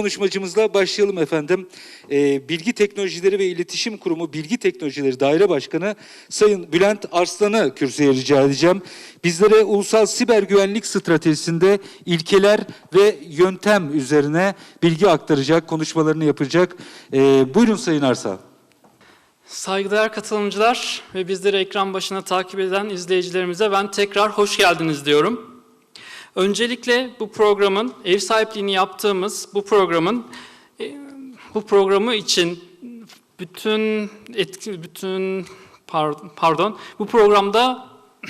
konuşmacımızla başlayalım efendim. Ee, Bilgi Teknolojileri ve İletişim Kurumu Bilgi Teknolojileri Daire Başkanı Sayın Bülent Arslan'ı kürsüye rica edeceğim. Bizlere ulusal siber güvenlik stratejisinde ilkeler ve yöntem üzerine bilgi aktaracak, konuşmalarını yapacak. Ee, buyurun Sayın Arslan. Saygıdeğer katılımcılar ve bizleri ekran başına takip eden izleyicilerimize ben tekrar hoş geldiniz diyorum. Öncelikle bu programın ev sahipliğini yaptığımız bu programın e, bu programı için bütün etki bütün par- pardon bu programda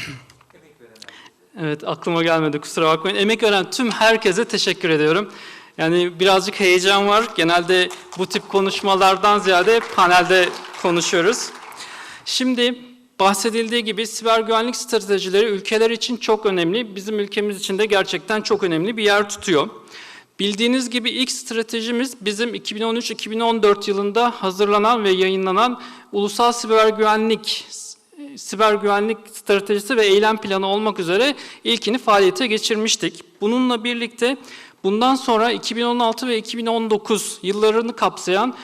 Evet aklıma gelmedi kusura bakmayın. Emek veren tüm herkese teşekkür ediyorum. Yani birazcık heyecan var. Genelde bu tip konuşmalardan ziyade panelde konuşuyoruz. Şimdi bahsedildiği gibi siber güvenlik stratejileri ülkeler için çok önemli. Bizim ülkemiz için de gerçekten çok önemli bir yer tutuyor. Bildiğiniz gibi ilk stratejimiz bizim 2013-2014 yılında hazırlanan ve yayınlanan Ulusal Siber Güvenlik siber güvenlik stratejisi ve eylem planı olmak üzere ilkini faaliyete geçirmiştik. Bununla birlikte bundan sonra 2016 ve 2019 yıllarını kapsayan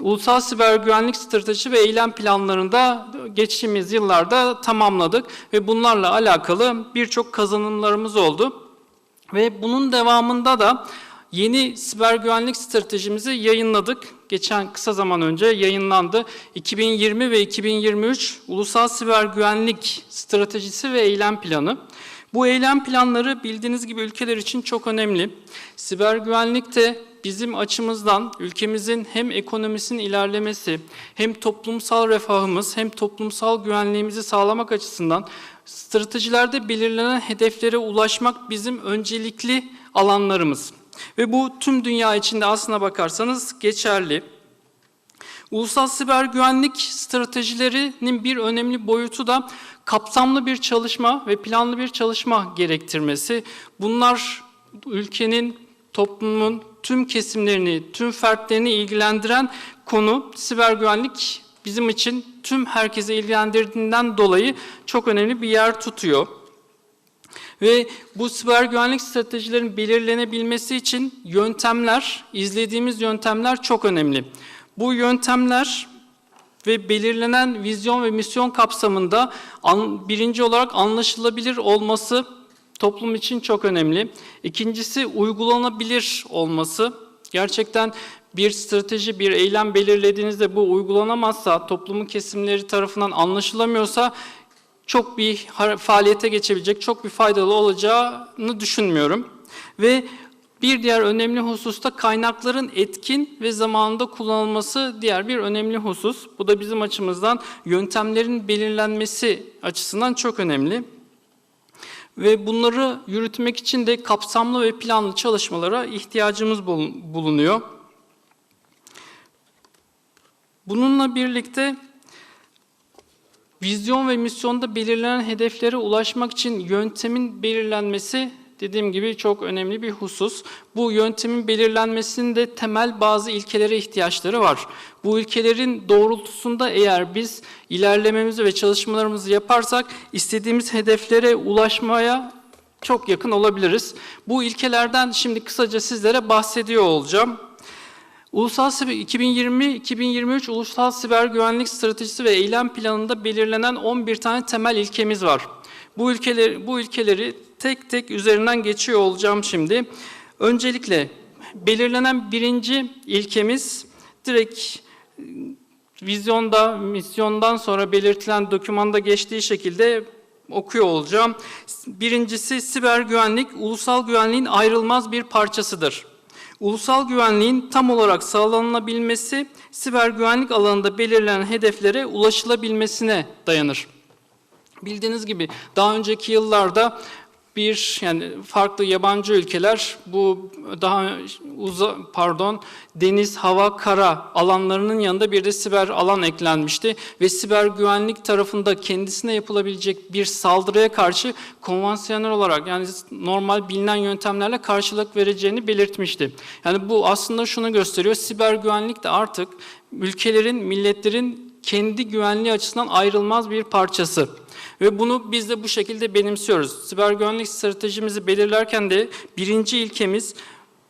Ulusal Siber Güvenlik Stratejisi ve eylem planlarını da geçtiğimiz yıllarda tamamladık ve bunlarla alakalı birçok kazanımlarımız oldu. Ve bunun devamında da yeni siber güvenlik stratejimizi yayınladık. Geçen kısa zaman önce yayınlandı. 2020 ve 2023 Ulusal Siber Güvenlik Stratejisi ve Eylem Planı. Bu eylem planları bildiğiniz gibi ülkeler için çok önemli. Siber güvenlikte bizim açımızdan ülkemizin hem ekonomisinin ilerlemesi, hem toplumsal refahımız, hem toplumsal güvenliğimizi sağlamak açısından stratejilerde belirlenen hedeflere ulaşmak bizim öncelikli alanlarımız. Ve bu tüm dünya içinde aslına bakarsanız geçerli. Ulusal siber güvenlik stratejilerinin bir önemli boyutu da kapsamlı bir çalışma ve planlı bir çalışma gerektirmesi. Bunlar ülkenin, toplumun tüm kesimlerini, tüm fertlerini ilgilendiren konu siber güvenlik bizim için tüm herkese ilgilendirdiğinden dolayı çok önemli bir yer tutuyor. Ve bu siber güvenlik stratejilerin belirlenebilmesi için yöntemler, izlediğimiz yöntemler çok önemli. Bu yöntemler ve belirlenen vizyon ve misyon kapsamında birinci olarak anlaşılabilir olması toplum için çok önemli. İkincisi uygulanabilir olması. Gerçekten bir strateji, bir eylem belirlediğinizde bu uygulanamazsa, toplumun kesimleri tarafından anlaşılamıyorsa çok bir faaliyete geçebilecek, çok bir faydalı olacağını düşünmüyorum. Ve bir diğer önemli husus da kaynakların etkin ve zamanında kullanılması diğer bir önemli husus. Bu da bizim açımızdan yöntemlerin belirlenmesi açısından çok önemli. Ve bunları yürütmek için de kapsamlı ve planlı çalışmalara ihtiyacımız bulunuyor. Bununla birlikte vizyon ve misyonda belirlenen hedeflere ulaşmak için yöntemin belirlenmesi dediğim gibi çok önemli bir husus. Bu yöntemin belirlenmesinde temel bazı ilkelere ihtiyaçları var. Bu ilkelerin doğrultusunda eğer biz ilerlememizi ve çalışmalarımızı yaparsak istediğimiz hedeflere ulaşmaya çok yakın olabiliriz. Bu ilkelerden şimdi kısaca sizlere bahsediyor olacağım. Ulusal 2020-2023 Ulusal Siber Güvenlik Stratejisi ve Eylem Planı'nda belirlenen 11 tane temel ilkemiz var. Bu ülkeleri, bu ülkeleri tek tek üzerinden geçiyor olacağım şimdi. Öncelikle belirlenen birinci ilkemiz direkt vizyonda, misyondan sonra belirtilen dokümanda geçtiği şekilde okuyor olacağım. Birincisi siber güvenlik, ulusal güvenliğin ayrılmaz bir parçasıdır. Ulusal güvenliğin tam olarak sağlanabilmesi, siber güvenlik alanında belirlenen hedeflere ulaşılabilmesine dayanır. Bildiğiniz gibi daha önceki yıllarda bir yani farklı yabancı ülkeler bu daha uza pardon deniz, hava, kara alanlarının yanında bir de siber alan eklenmişti ve siber güvenlik tarafında kendisine yapılabilecek bir saldırıya karşı konvansiyonel olarak yani normal bilinen yöntemlerle karşılık vereceğini belirtmişti. Yani bu aslında şunu gösteriyor. Siber güvenlik de artık ülkelerin, milletlerin kendi güvenliği açısından ayrılmaz bir parçası. Ve bunu biz de bu şekilde benimsiyoruz. Siber güvenlik stratejimizi belirlerken de birinci ilkemiz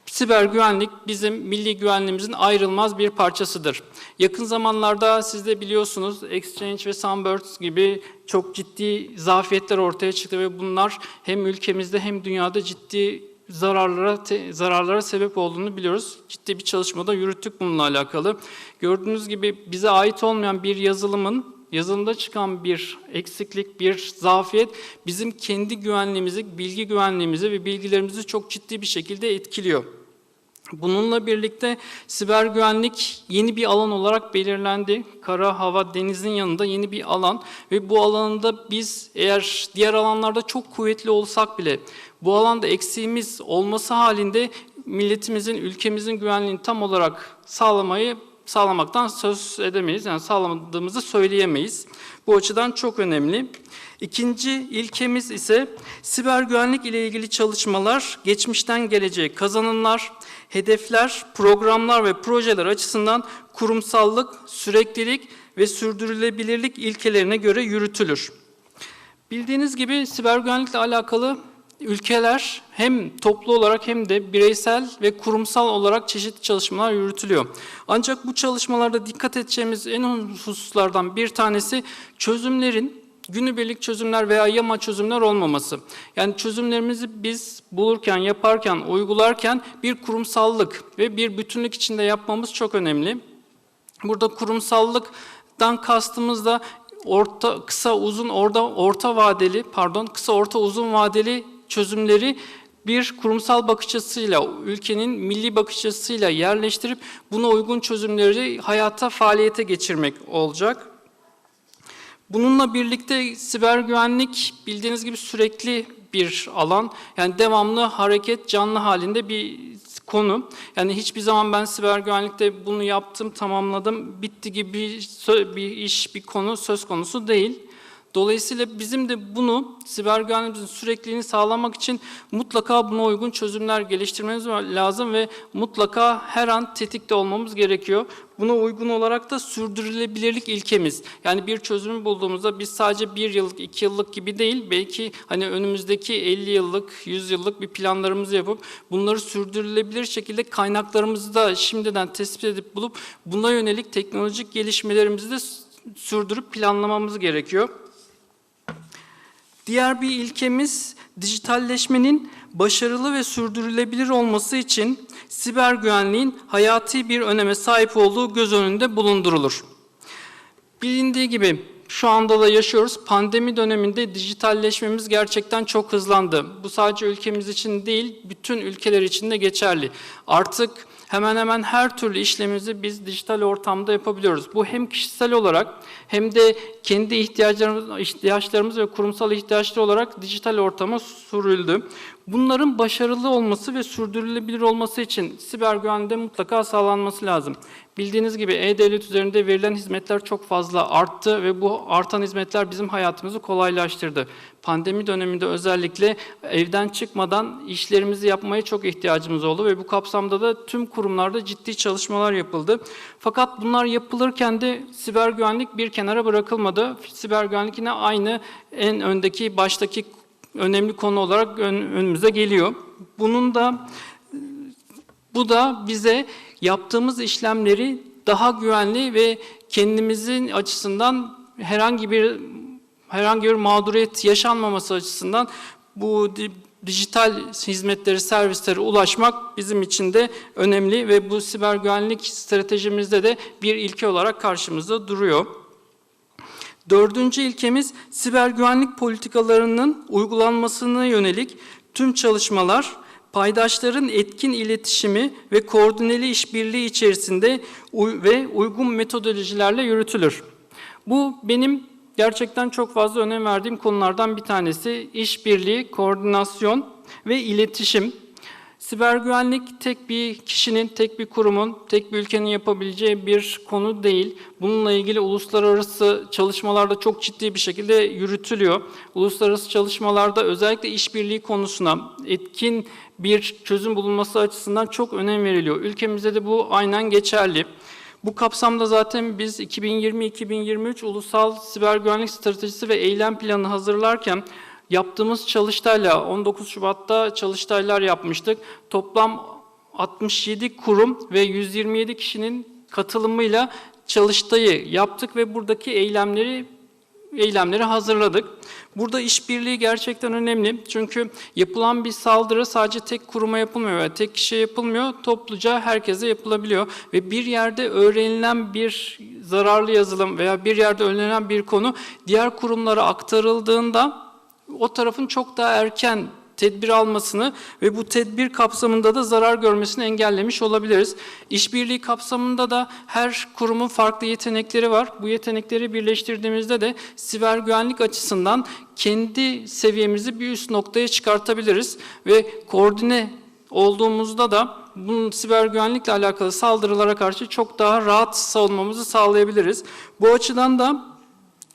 Siber güvenlik bizim milli güvenliğimizin ayrılmaz bir parçasıdır. Yakın zamanlarda siz de biliyorsunuz Exchange ve Sunburst gibi çok ciddi zafiyetler ortaya çıktı ve bunlar hem ülkemizde hem dünyada ciddi zararlara te- zararlara sebep olduğunu biliyoruz. Ciddi bir çalışmada yürüttük bununla alakalı. Gördüğünüz gibi bize ait olmayan bir yazılımın yazılımda çıkan bir eksiklik, bir zafiyet bizim kendi güvenliğimizi, bilgi güvenliğimizi ve bilgilerimizi çok ciddi bir şekilde etkiliyor. Bununla birlikte siber güvenlik yeni bir alan olarak belirlendi. Kara, hava, denizin yanında yeni bir alan ve bu alanda biz eğer diğer alanlarda çok kuvvetli olsak bile bu alanda eksiğimiz olması halinde milletimizin, ülkemizin güvenliğini tam olarak sağlamayı sağlamaktan söz edemeyiz. Yani sağlamadığımızı söyleyemeyiz. Bu açıdan çok önemli. İkinci ilkemiz ise siber güvenlik ile ilgili çalışmalar geçmişten geleceğe kazanımlar, hedefler, programlar ve projeler açısından kurumsallık, süreklilik ve sürdürülebilirlik ilkelerine göre yürütülür. Bildiğiniz gibi siber güvenlikle alakalı ülkeler hem toplu olarak hem de bireysel ve kurumsal olarak çeşitli çalışmalar yürütülüyor. Ancak bu çalışmalarda dikkat edeceğimiz en hususlardan bir tanesi çözümlerin günübirlik çözümler veya yama çözümler olmaması. Yani çözümlerimizi biz bulurken, yaparken, uygularken bir kurumsallık ve bir bütünlük içinde yapmamız çok önemli. Burada kurumsallıktan kastımız da orta kısa uzun orada orta vadeli pardon kısa orta uzun vadeli çözümleri bir kurumsal bakış açısıyla, ülkenin milli bakış açısıyla yerleştirip buna uygun çözümleri hayata, faaliyete geçirmek olacak. Bununla birlikte siber güvenlik bildiğiniz gibi sürekli bir alan. Yani devamlı hareket canlı halinde bir konu. Yani hiçbir zaman ben siber güvenlikte bunu yaptım, tamamladım, bitti gibi bir, bir iş, bir konu söz konusu değil. Dolayısıyla bizim de bunu siber güvenliğimizin sürekliliğini sağlamak için mutlaka buna uygun çözümler geliştirmemiz lazım ve mutlaka her an tetikte olmamız gerekiyor. Buna uygun olarak da sürdürülebilirlik ilkemiz. Yani bir çözümü bulduğumuzda biz sadece bir yıllık, iki yıllık gibi değil, belki hani önümüzdeki 50 yıllık, 100 yıllık bir planlarımızı yapıp bunları sürdürülebilir şekilde kaynaklarımızı da şimdiden tespit edip bulup buna yönelik teknolojik gelişmelerimizi de sürdürüp planlamamız gerekiyor. Diğer bir ilkemiz dijitalleşmenin başarılı ve sürdürülebilir olması için siber güvenliğin hayati bir öneme sahip olduğu göz önünde bulundurulur. Bilindiği gibi şu anda da yaşıyoruz. Pandemi döneminde dijitalleşmemiz gerçekten çok hızlandı. Bu sadece ülkemiz için değil, bütün ülkeler için de geçerli. Artık hemen hemen her türlü işlemimizi biz dijital ortamda yapabiliyoruz. Bu hem kişisel olarak hem de kendi ihtiyaçlarımız, ihtiyaçlarımız ve kurumsal ihtiyaçlar olarak dijital ortama sürüldü. Bunların başarılı olması ve sürdürülebilir olması için siber güvenliğinde mutlaka sağlanması lazım. Bildiğiniz gibi e-devlet üzerinde verilen hizmetler çok fazla arttı ve bu artan hizmetler bizim hayatımızı kolaylaştırdı. Pandemi döneminde özellikle evden çıkmadan işlerimizi yapmaya çok ihtiyacımız oldu ve bu kapsamda da tüm kurumlarda ciddi çalışmalar yapıldı. Fakat bunlar yapılırken de siber güvenlik bir kenara bırakılmadı. Siber güvenlik yine aynı en öndeki baştaki önemli konu olarak ön- önümüze geliyor. Bunun da bu da bize yaptığımız işlemleri daha güvenli ve kendimizin açısından herhangi bir herhangi bir mağduriyet yaşanmaması açısından bu di- dijital hizmetleri, servislere ulaşmak bizim için de önemli ve bu siber güvenlik stratejimizde de bir ilke olarak karşımızda duruyor. Dördüncü ilkemiz siber güvenlik politikalarının uygulanmasına yönelik tüm çalışmalar paydaşların etkin iletişimi ve koordineli işbirliği içerisinde ve uygun metodolojilerle yürütülür. Bu benim gerçekten çok fazla önem verdiğim konulardan bir tanesi. İşbirliği, koordinasyon ve iletişim. Siber güvenlik tek bir kişinin, tek bir kurumun, tek bir ülkenin yapabileceği bir konu değil. Bununla ilgili uluslararası çalışmalarda çok ciddi bir şekilde yürütülüyor. Uluslararası çalışmalarda özellikle işbirliği konusuna etkin bir çözüm bulunması açısından çok önem veriliyor. Ülkemizde de bu aynen geçerli. Bu kapsamda zaten biz 2020-2023 Ulusal Siber Güvenlik Stratejisi ve Eylem Planı hazırlarken yaptığımız çalıştayla 19 Şubat'ta çalıştaylar yapmıştık. Toplam 67 kurum ve 127 kişinin katılımıyla çalıştayı yaptık ve buradaki eylemleri eylemleri hazırladık. Burada işbirliği gerçekten önemli. Çünkü yapılan bir saldırı sadece tek kuruma yapılmıyor veya tek kişiye yapılmıyor. Topluca herkese yapılabiliyor. Ve bir yerde öğrenilen bir zararlı yazılım veya bir yerde öğrenilen bir konu diğer kurumlara aktarıldığında o tarafın çok daha erken tedbir almasını ve bu tedbir kapsamında da zarar görmesini engellemiş olabiliriz. İşbirliği kapsamında da her kurumun farklı yetenekleri var. Bu yetenekleri birleştirdiğimizde de siber güvenlik açısından kendi seviyemizi bir üst noktaya çıkartabiliriz ve koordine olduğumuzda da bunun siber güvenlikle alakalı saldırılara karşı çok daha rahat savunmamızı sağlayabiliriz. Bu açıdan da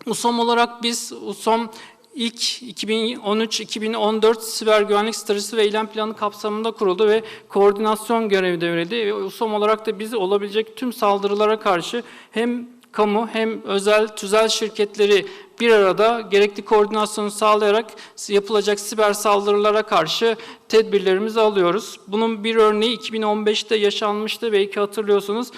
USOM olarak biz USOM ilk 2013-2014 siber güvenlik stratejisi ve eylem planı kapsamında kuruldu ve koordinasyon görevi devredildi. Ve USOM olarak da biz olabilecek tüm saldırılara karşı hem kamu hem özel tüzel şirketleri bir arada gerekli koordinasyonu sağlayarak yapılacak siber saldırılara karşı tedbirlerimizi alıyoruz. Bunun bir örneği 2015'te yaşanmıştı belki hatırlıyorsunuz.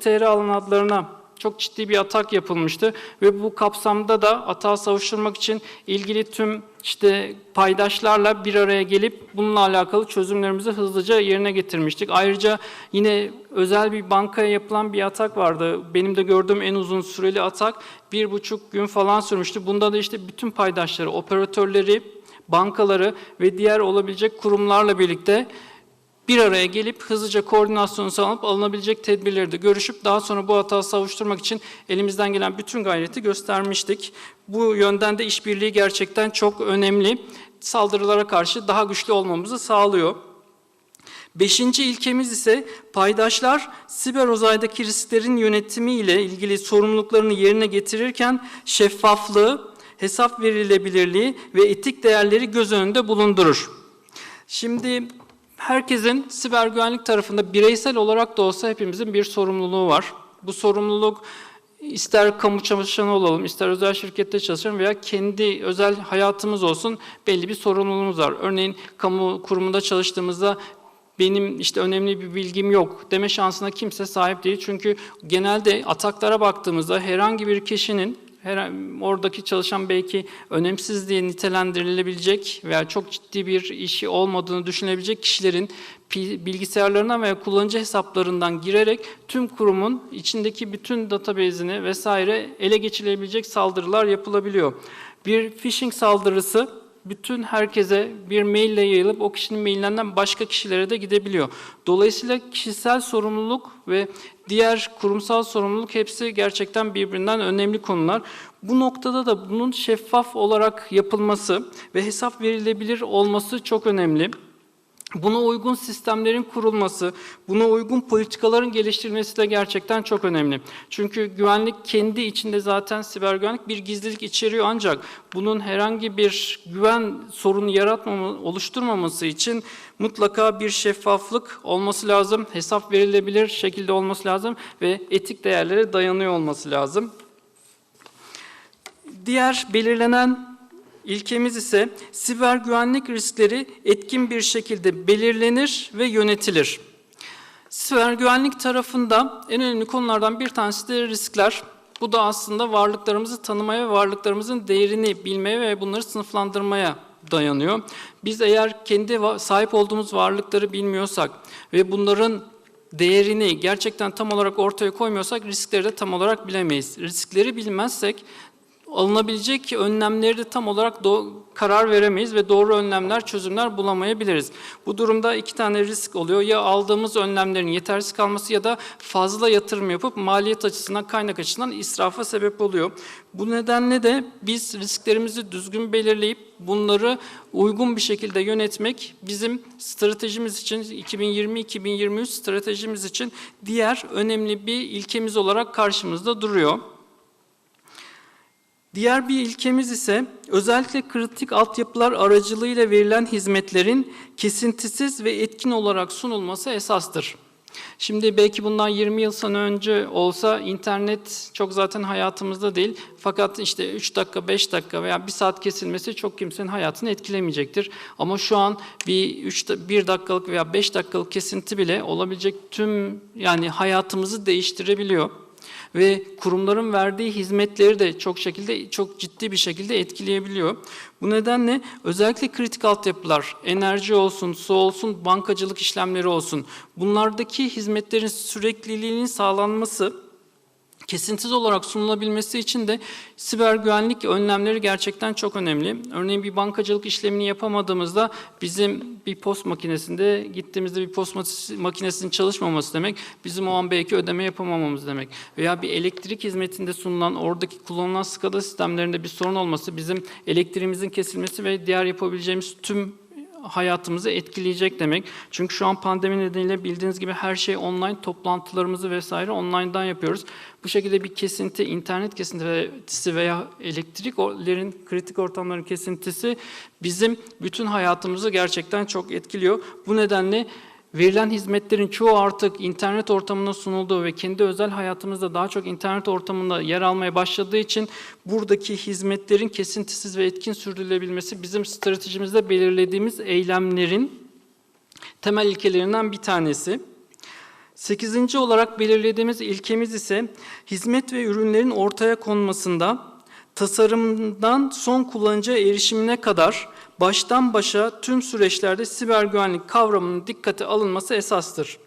.tr alan adlarına çok ciddi bir atak yapılmıştı ve bu kapsamda da atağa savuşturmak için ilgili tüm işte paydaşlarla bir araya gelip bununla alakalı çözümlerimizi hızlıca yerine getirmiştik. Ayrıca yine özel bir bankaya yapılan bir atak vardı. Benim de gördüğüm en uzun süreli atak bir buçuk gün falan sürmüştü. Bunda da işte bütün paydaşları, operatörleri, bankaları ve diğer olabilecek kurumlarla birlikte bir araya gelip hızlıca koordinasyonu sağlanıp alınabilecek tedbirleri de görüşüp daha sonra bu hata savuşturmak için elimizden gelen bütün gayreti göstermiştik. Bu yönden de işbirliği gerçekten çok önemli. Saldırılara karşı daha güçlü olmamızı sağlıyor. Beşinci ilkemiz ise paydaşlar siber uzaydaki risklerin yönetimi ile ilgili sorumluluklarını yerine getirirken şeffaflığı, hesap verilebilirliği ve etik değerleri göz önünde bulundurur. Şimdi herkesin siber güvenlik tarafında bireysel olarak da olsa hepimizin bir sorumluluğu var. Bu sorumluluk ister kamu çalışanı olalım, ister özel şirkette çalışalım veya kendi özel hayatımız olsun belli bir sorumluluğumuz var. Örneğin kamu kurumunda çalıştığımızda benim işte önemli bir bilgim yok deme şansına kimse sahip değil. Çünkü genelde ataklara baktığımızda herhangi bir kişinin her, oradaki çalışan belki önemsiz diye nitelendirilebilecek veya çok ciddi bir işi olmadığını düşünebilecek kişilerin bilgisayarlarına veya kullanıcı hesaplarından girerek tüm kurumun içindeki bütün database'ini vesaire ele geçirebilecek saldırılar yapılabiliyor. Bir phishing saldırısı bütün herkese bir maille yayılıp o kişinin maillerinden başka kişilere de gidebiliyor. Dolayısıyla kişisel sorumluluk ve diğer kurumsal sorumluluk hepsi gerçekten birbirinden önemli konular. Bu noktada da bunun şeffaf olarak yapılması ve hesap verilebilir olması çok önemli. Buna uygun sistemlerin kurulması, buna uygun politikaların geliştirilmesi de gerçekten çok önemli. Çünkü güvenlik kendi içinde zaten siber güvenlik bir gizlilik içeriyor ancak bunun herhangi bir güven sorunu yaratmama, oluşturmaması için mutlaka bir şeffaflık olması lazım, hesap verilebilir şekilde olması lazım ve etik değerlere dayanıyor olması lazım. Diğer belirlenen İlkemiz ise siber güvenlik riskleri etkin bir şekilde belirlenir ve yönetilir. Siber güvenlik tarafında en önemli konulardan bir tanesi de riskler. Bu da aslında varlıklarımızı tanımaya ve varlıklarımızın değerini bilmeye ve bunları sınıflandırmaya dayanıyor. Biz eğer kendi sahip olduğumuz varlıkları bilmiyorsak ve bunların değerini gerçekten tam olarak ortaya koymuyorsak riskleri de tam olarak bilemeyiz. Riskleri bilmezsek alınabilecek önlemleri de tam olarak karar veremeyiz ve doğru önlemler, çözümler bulamayabiliriz. Bu durumda iki tane risk oluyor. Ya aldığımız önlemlerin yetersiz kalması ya da fazla yatırım yapıp maliyet açısından, kaynak açısından israfa sebep oluyor. Bu nedenle de biz risklerimizi düzgün belirleyip bunları uygun bir şekilde yönetmek bizim stratejimiz için 2020-2023 stratejimiz için diğer önemli bir ilkemiz olarak karşımızda duruyor. Diğer bir ilkemiz ise özellikle kritik altyapılar aracılığıyla verilen hizmetlerin kesintisiz ve etkin olarak sunulması esastır. Şimdi belki bundan 20 yıl sonra önce olsa internet çok zaten hayatımızda değil. Fakat işte 3 dakika, 5 dakika veya 1 saat kesilmesi çok kimsenin hayatını etkilemeyecektir. Ama şu an bir 3 1 dakikalık veya 5 dakikalık kesinti bile olabilecek tüm yani hayatımızı değiştirebiliyor ve kurumların verdiği hizmetleri de çok şekilde çok ciddi bir şekilde etkileyebiliyor. Bu nedenle özellikle kritik altyapılar, enerji olsun, su olsun, bankacılık işlemleri olsun bunlardaki hizmetlerin sürekliliğinin sağlanması kesintisiz olarak sunulabilmesi için de siber güvenlik önlemleri gerçekten çok önemli. Örneğin bir bankacılık işlemini yapamadığımızda bizim bir post makinesinde gittiğimizde bir post makinesinin çalışmaması demek bizim o an belki ödeme yapamamamız demek. Veya bir elektrik hizmetinde sunulan oradaki kullanılan SCADA sistemlerinde bir sorun olması bizim elektriğimizin kesilmesi ve diğer yapabileceğimiz tüm hayatımızı etkileyecek demek. Çünkü şu an pandemi nedeniyle bildiğiniz gibi her şey online, toplantılarımızı vesaire online'dan yapıyoruz. Bu şekilde bir kesinti, internet kesintisi veya elektriklerin, kritik ortamların kesintisi bizim bütün hayatımızı gerçekten çok etkiliyor. Bu nedenle verilen hizmetlerin çoğu artık internet ortamında sunulduğu ve kendi özel hayatımızda daha çok internet ortamında yer almaya başladığı için buradaki hizmetlerin kesintisiz ve etkin sürdürülebilmesi bizim stratejimizde belirlediğimiz eylemlerin temel ilkelerinden bir tanesi. Sekizinci olarak belirlediğimiz ilkemiz ise hizmet ve ürünlerin ortaya konmasında tasarımdan son kullanıcıya erişimine kadar baştan başa tüm süreçlerde siber güvenlik kavramının dikkate alınması esastır.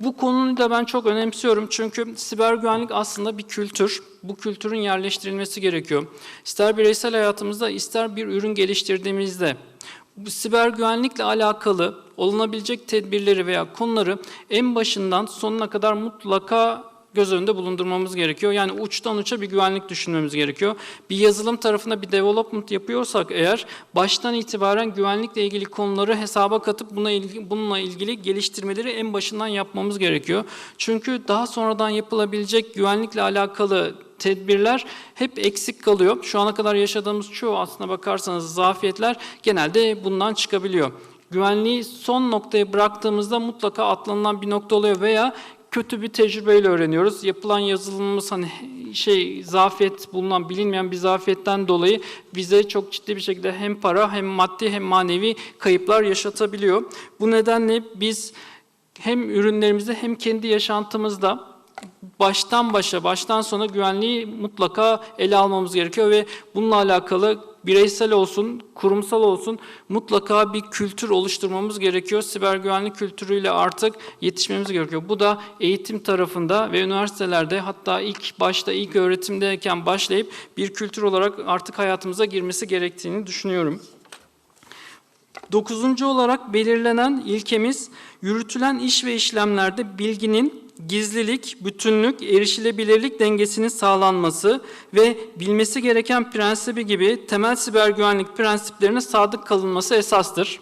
Bu konuyu da ben çok önemsiyorum çünkü siber güvenlik aslında bir kültür. Bu kültürün yerleştirilmesi gerekiyor. İster bireysel hayatımızda ister bir ürün geliştirdiğimizde bu siber güvenlikle alakalı olunabilecek tedbirleri veya konuları en başından sonuna kadar mutlaka göz önünde bulundurmamız gerekiyor. Yani uçtan uça bir güvenlik düşünmemiz gerekiyor. Bir yazılım tarafında bir development yapıyorsak eğer baştan itibaren güvenlikle ilgili konuları hesaba katıp buna ilgili, bununla ilgili geliştirmeleri en başından yapmamız gerekiyor. Çünkü daha sonradan yapılabilecek güvenlikle alakalı tedbirler hep eksik kalıyor. Şu ana kadar yaşadığımız çoğu aslına bakarsanız zafiyetler genelde bundan çıkabiliyor. Güvenliği son noktaya bıraktığımızda mutlaka atlanılan bir nokta oluyor veya kötü bir tecrübeyle öğreniyoruz. Yapılan yazılımımız hani şey zafiyet bulunan bilinmeyen bir zafiyetten dolayı bize çok ciddi bir şekilde hem para hem maddi hem manevi kayıplar yaşatabiliyor. Bu nedenle biz hem ürünlerimizde hem kendi yaşantımızda baştan başa, baştan sona güvenliği mutlaka ele almamız gerekiyor ve bununla alakalı bireysel olsun, kurumsal olsun mutlaka bir kültür oluşturmamız gerekiyor. Siber güvenlik kültürüyle artık yetişmemiz gerekiyor. Bu da eğitim tarafında ve üniversitelerde hatta ilk başta ilk öğretimdeyken başlayıp bir kültür olarak artık hayatımıza girmesi gerektiğini düşünüyorum. Dokuzuncu olarak belirlenen ilkemiz yürütülen iş ve işlemlerde bilginin gizlilik, bütünlük, erişilebilirlik dengesinin sağlanması ve bilmesi gereken prensibi gibi temel siber güvenlik prensiplerine sadık kalınması esastır.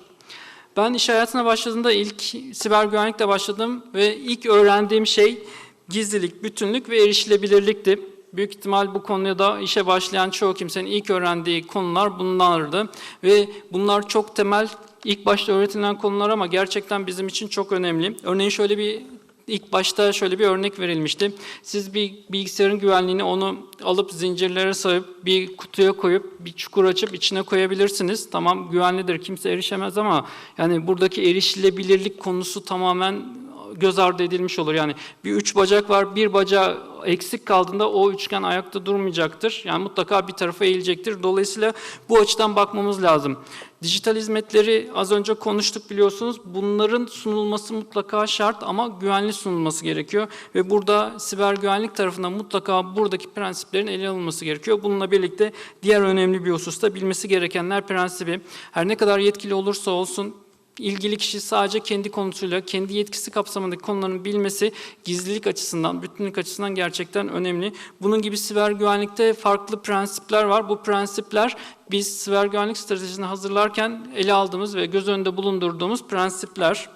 Ben iş hayatına başladığımda ilk siber güvenlikle başladım ve ilk öğrendiğim şey gizlilik, bütünlük ve erişilebilirlikti. Büyük ihtimal bu konuya da işe başlayan çoğu kimsenin ilk öğrendiği konular bunlardı. Ve bunlar çok temel, ilk başta öğretilen konular ama gerçekten bizim için çok önemli. Örneğin şöyle bir İlk başta şöyle bir örnek verilmişti. Siz bir bilgisayarın güvenliğini onu alıp zincirlere sarıp bir kutuya koyup bir çukur açıp içine koyabilirsiniz. Tamam güvenlidir kimse erişemez ama yani buradaki erişilebilirlik konusu tamamen göz ardı edilmiş olur. Yani bir üç bacak var, bir bacağı eksik kaldığında o üçgen ayakta durmayacaktır. Yani mutlaka bir tarafa eğilecektir. Dolayısıyla bu açıdan bakmamız lazım. Dijital hizmetleri az önce konuştuk biliyorsunuz. Bunların sunulması mutlaka şart ama güvenli sunulması gerekiyor. Ve burada siber güvenlik tarafından mutlaka buradaki prensiplerin ele alınması gerekiyor. Bununla birlikte diğer önemli bir hususta bilmesi gerekenler prensibi. Her ne kadar yetkili olursa olsun ilgili kişi sadece kendi konusuyla, kendi yetkisi kapsamındaki konuların bilmesi gizlilik açısından, bütünlük açısından gerçekten önemli. Bunun gibi siber güvenlikte farklı prensipler var. Bu prensipler biz siber güvenlik stratejisini hazırlarken ele aldığımız ve göz önünde bulundurduğumuz prensipler.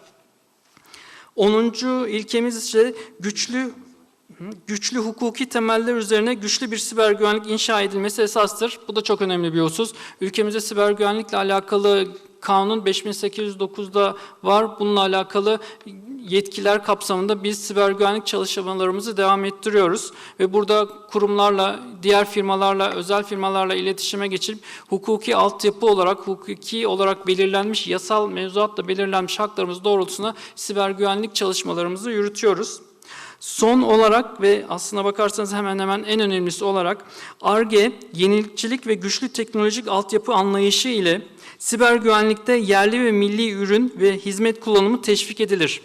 Onuncu ilkemiz ise güçlü Güçlü hukuki temeller üzerine güçlü bir siber güvenlik inşa edilmesi esastır. Bu da çok önemli bir husus. Ülkemizde siber güvenlikle alakalı kanun 5809'da var. Bununla alakalı yetkiler kapsamında biz siber güvenlik çalışmalarımızı devam ettiriyoruz. Ve burada kurumlarla, diğer firmalarla, özel firmalarla iletişime geçip hukuki altyapı olarak, hukuki olarak belirlenmiş, yasal mevzuatla belirlenmiş haklarımız doğrultusunda siber güvenlik çalışmalarımızı yürütüyoruz. Son olarak ve aslına bakarsanız hemen hemen en önemlisi olarak ARGE, yenilikçilik ve güçlü teknolojik altyapı anlayışı ile siber güvenlikte yerli ve milli ürün ve hizmet kullanımı teşvik edilir.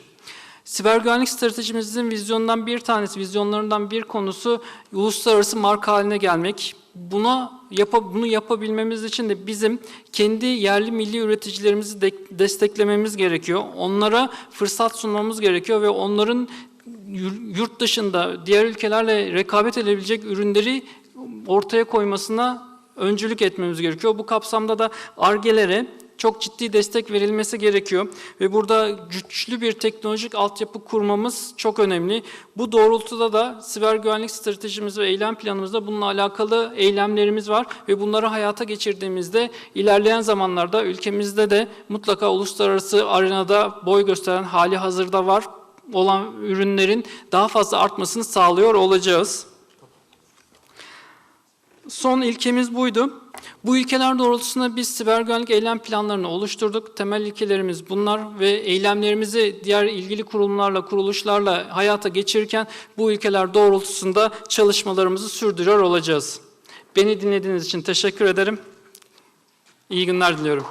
Siber güvenlik stratejimizin vizyonundan bir tanesi, vizyonlarından bir konusu uluslararası marka haline gelmek. Buna yapa, bunu yapabilmemiz için de bizim kendi yerli milli üreticilerimizi de, desteklememiz gerekiyor. Onlara fırsat sunmamız gerekiyor ve onların yurt dışında diğer ülkelerle rekabet edebilecek ürünleri ortaya koymasına öncülük etmemiz gerekiyor. Bu kapsamda da ARGE'lere çok ciddi destek verilmesi gerekiyor ve burada güçlü bir teknolojik altyapı kurmamız çok önemli. Bu doğrultuda da siber güvenlik stratejimiz ve eylem planımızda bununla alakalı eylemlerimiz var ve bunları hayata geçirdiğimizde ilerleyen zamanlarda ülkemizde de mutlaka uluslararası arenada boy gösteren hali hazırda var olan ürünlerin daha fazla artmasını sağlıyor olacağız. Son ilkemiz buydu. Bu ilkeler doğrultusunda biz siber güvenlik eylem planlarını oluşturduk. Temel ilkelerimiz bunlar ve eylemlerimizi diğer ilgili kurumlarla, kuruluşlarla hayata geçirirken bu ilkeler doğrultusunda çalışmalarımızı sürdürüyor olacağız. Beni dinlediğiniz için teşekkür ederim. İyi günler diliyorum.